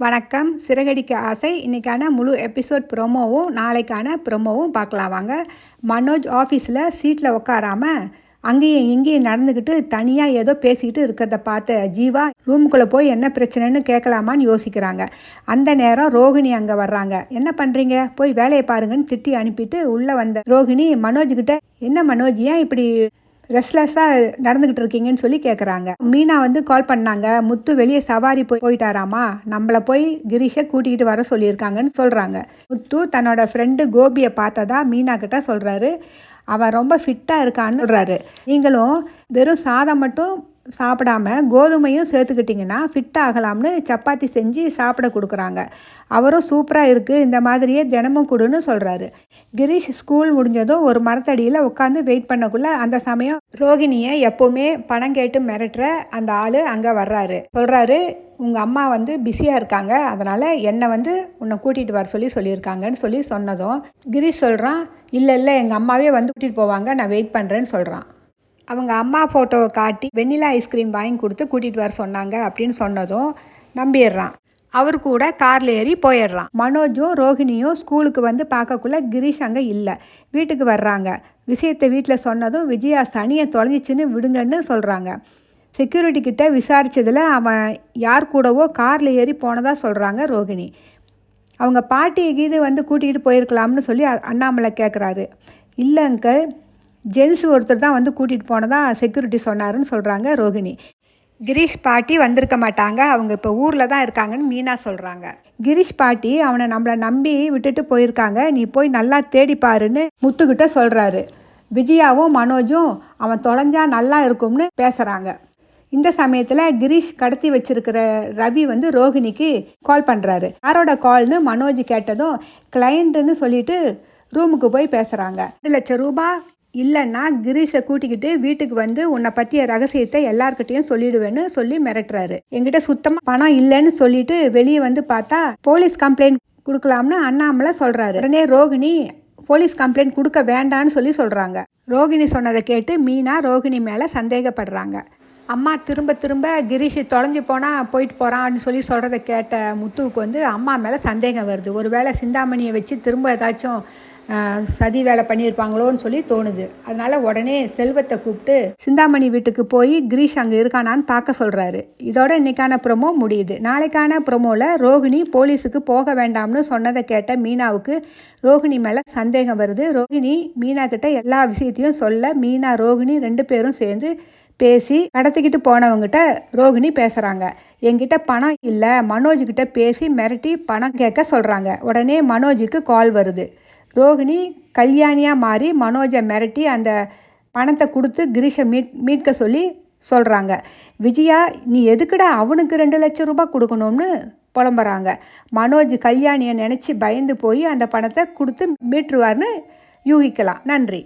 வணக்கம். சிறகடிக்க ஆசை. இன்றைக்கான முழு எபிசோட் ப்ரொமோவும் நாளைக்கான ப்ரொமோவும் பார்க்கலாம் வாங்க. மனோஜ் ஆஃபீஸில் சீட்டில் உட்காராமல் அங்கேயும் இங்கேயும் நடந்துக்கிட்டு தனியாக ஏதோ பேசிக்கிட்டு இருக்கிறத பார்த்த ஜீவா ரூமுக்குள்ளே போய் என்ன பிரச்சனைன்னு கேட்கலாமான்னு யோசிக்கிறாங்க. அந்த நேரம் ரோகிணி அங்கே வர்றாங்க. என்ன பண்ணுறீங்க போய் வேலையை பாருங்கன்னு திட்டி அனுப்பிட்டு உள்ளே வந்த ரோகிணி மனோஜ்கிட்ட என்ன மனோஜ் ஏன் இப்படி ரெஸ்ட்லெஸ்ஸாக நடந்துக்கிட்டு இருக்கீங்கன்னு சொல்லி கேட்குறாங்க மீனா வந்து கால் பண்ணாங்க. முத்து வெளியே சவாரி போய் போயிட்டாராமா? நம்மளை போய் கிரீஷை கூட்டிகிட்டு வர சொல்லியிருக்காங்கன்னு சொல்கிறாங்க முத்து தன்னோட ஃப்ரெண்டு கோபியை பார்த்ததா மீனா கிட்ட சொல்கிறாரு அவன் ரொம்ப ஃபிட்டாக இருக்கான்னு சொல்கிறாரு நீங்களும் வெறும் சாதம் மட்டும் சாப்பிடாம கோதுமையும் சேர்த்துக்கிட்டிங்கன்னா ஃபிட் ஆகலாம்னு சப்பாத்தி செஞ்சு சாப்பிட கொடுக்குறாங்க. அவரும் சூப்பராக இருக்குது இந்த மாதிரியே தினமும் கொடுன்னு சொல்கிறாரு கிரீஷ் ஸ்கூல் முடிஞ்சதும் ஒரு மரத்தடியில் உட்காந்து வெயிட் பண்ணக்குள்ளே அந்த சமயம் ரோகிணியை எப்போவுமே பணம் கேட்டு மிரட்டுற அந்த ஆள் அங்கே வர்றாரு. சொல்கிறாரு உங்கள் அம்மா வந்து பிஸியாக இருக்காங்க அதனால் என்னை வந்து உன்னை கூட்டிகிட்டு வர சொல்லி சொல்லியிருக்காங்கன்னு சொல்லி சொன்னதும் கிரீஷ் சொல்கிறான் இல்லை இல்லை எங்கள் அம்மாவே வந்து கூட்டிகிட்டு போவாங்க நான் வெயிட் பண்ணுறேன்னு சொல்கிறான் அவங்க அம்மா ஃபோட்டோவை காட்டி வெண்ணிலா ஐஸ்கிரீம் வாங்கி கொடுத்து கூட்டிகிட்டு வர சொன்னாங்க அப்படின்னு சொன்னதும் நம்பிடுறான். அவர் கூட காரில் ஏறி போயிடுறான். மனோஜும் ரோஹிணியும் ஸ்கூலுக்கு வந்து பார்க்கக்குள்ள கிரீஷ் அங்கே இல்லை. வீட்டுக்கு வர்றாங்க. விஷயத்தை வீட்டில் சொன்னதும் விஜயா சனியை தொலைஞ்சிச்சின்னு விடுங்கன்னு சொல்கிறாங்க செக்யூரிட்டி கிட்ட விசாரித்ததில் அவன் யார் கூடவோ காரில் ஏறி போனதாக சொல்கிறாங்க ரோகிணி அவங்க பாட்டி கீது வந்து கூட்டிகிட்டு போயிருக்கலாம்னு சொல்லி அண்ணாமலை கேட்குறாரு இல்லை அங்கிள் ஜென்ஸ் ஒருத்தர் தான் வந்து கூட்டிகிட்டு போனதாக செக்யூரிட்டி சொன்னாருன்னு சொல்கிறாங்க ரோகிணி கிரீஷ் பாட்டி வந்திருக்க மாட்டாங்க. அவங்க இப்போ ஊரில் தான் இருக்காங்கன்னு மீனா சொல்கிறாங்க கிரீஷ் பாட்டி அவனை நம்மளை நம்பி விட்டுட்டு போயிருக்காங்க. நீ போய் நல்லா தேடி பாருன்னு முத்துக்கிட்ட சொல்கிறாரு விஜயாவும் மனோஜும் அவன் தொலைஞ்சா நல்லா இருக்கும்னு பேசுகிறாங்க இந்த சமயத்தில் கிரீஷ் கடத்தி வச்சிருக்கிற ரவி வந்து ரோஹிணிக்கு கால் பண்ணுறாரு யாரோட கால்னு மனோஜ் கேட்டதும் கிளைண்ட்டுன்னு சொல்லிட்டு ரூமுக்கு போய் பேசுகிறாங்க ரெண்டு லட்சம் ரூபாய் இல்லைன்னா கிரீஷை கூட்டிக்கிட்டு வீட்டுக்கு வந்து உன்னை பற்றிய ரகசியத்தை எல்லார்கிட்டையும் சொல்லிடுவேன்னு சொல்லி மிரட்டுறாரு. எங்கிட்ட சுத்தமாக பணம் இல்லைன்னு சொல்லிட்டு வெளியே வந்து பார்த்தா போலீஸ் கம்ப்ளைண்ட் கொடுக்கலாம்னு அண்ணாமலை சொல்கிறாரு உடனே ரோகிணி போலீஸ் கம்ப்ளைண்ட் கொடுக்க வேண்டான்னு சொல்லி சொல்கிறாங்க ரோகிணி சொன்னதை கேட்டு மீனா ரோகிணி மேலே சந்தேகப்படுறாங்க. அம்மா திரும்ப திரும்ப கிரீஷ் தொலைஞ்சு போனால் போயிட்டு போகிறான்னு சொல்லி சொல்கிறத கேட்ட முத்துவுக்கு வந்து அம்மா மேலே சந்தேகம் வருது. ஒரு வேளை சிந்தாமணியை வச்சு திரும்ப ஏதாச்சும் சதி வேலை பண்ணியிருப்பாங்களோன்னு சொல்லி தோணுது. அதனால் உடனே செல்வத்தை கூப்பிட்டு சிந்தாமணி வீட்டுக்கு போய் கிரீஷ் அங்கே இருக்கானான்னு பார்க்க சொல்கிறாரு இதோட இன்னைக்கான ப்ரொமோ முடியுது. நாளைக்கான ப்ரொமோவில் ரோகிணி போலீஸுக்கு போக வேண்டாம்னு சொன்னதை கேட்ட மீனாவுக்கு ரோகிணி மேலே சந்தேகம் வருது. ரோகிணி மீனா கிட்ட எல்லா விஷயத்தையும் சொல்ல மீனா ரோகிணி ரெண்டு பேரும் சேர்ந்து பேசி கடத்திக்கிட்டு போனவங்ககிட்ட ரோகிணி பேசுகிறாங்க என்கிட்ட பணம் இல்லை. மனோஜ்கிட்ட பேசி மிரட்டி பணம் கேட்க சொல்கிறாங்க உடனே மனோஜுக்கு கால் வருது. ரோகிணி கல்யாணியாக மாறி மனோஜை மிரட்டி அந்த பணத்தை கொடுத்து கிரீஷை மீட் மீட்க சொல்லி சொல்கிறாங்க விஜயா நீ எதுக்குடா அவனுக்கு ரெண்டு லட்சம் ரூபாய் கொடுக்கணும்னு புலம்புறாங்க. மனோஜ் கல்யாணியை நினச்சி பயந்து போய் அந்த பணத்தை கொடுத்து மீட்டுருவார்னு யூகிக்கலாம். நன்றி.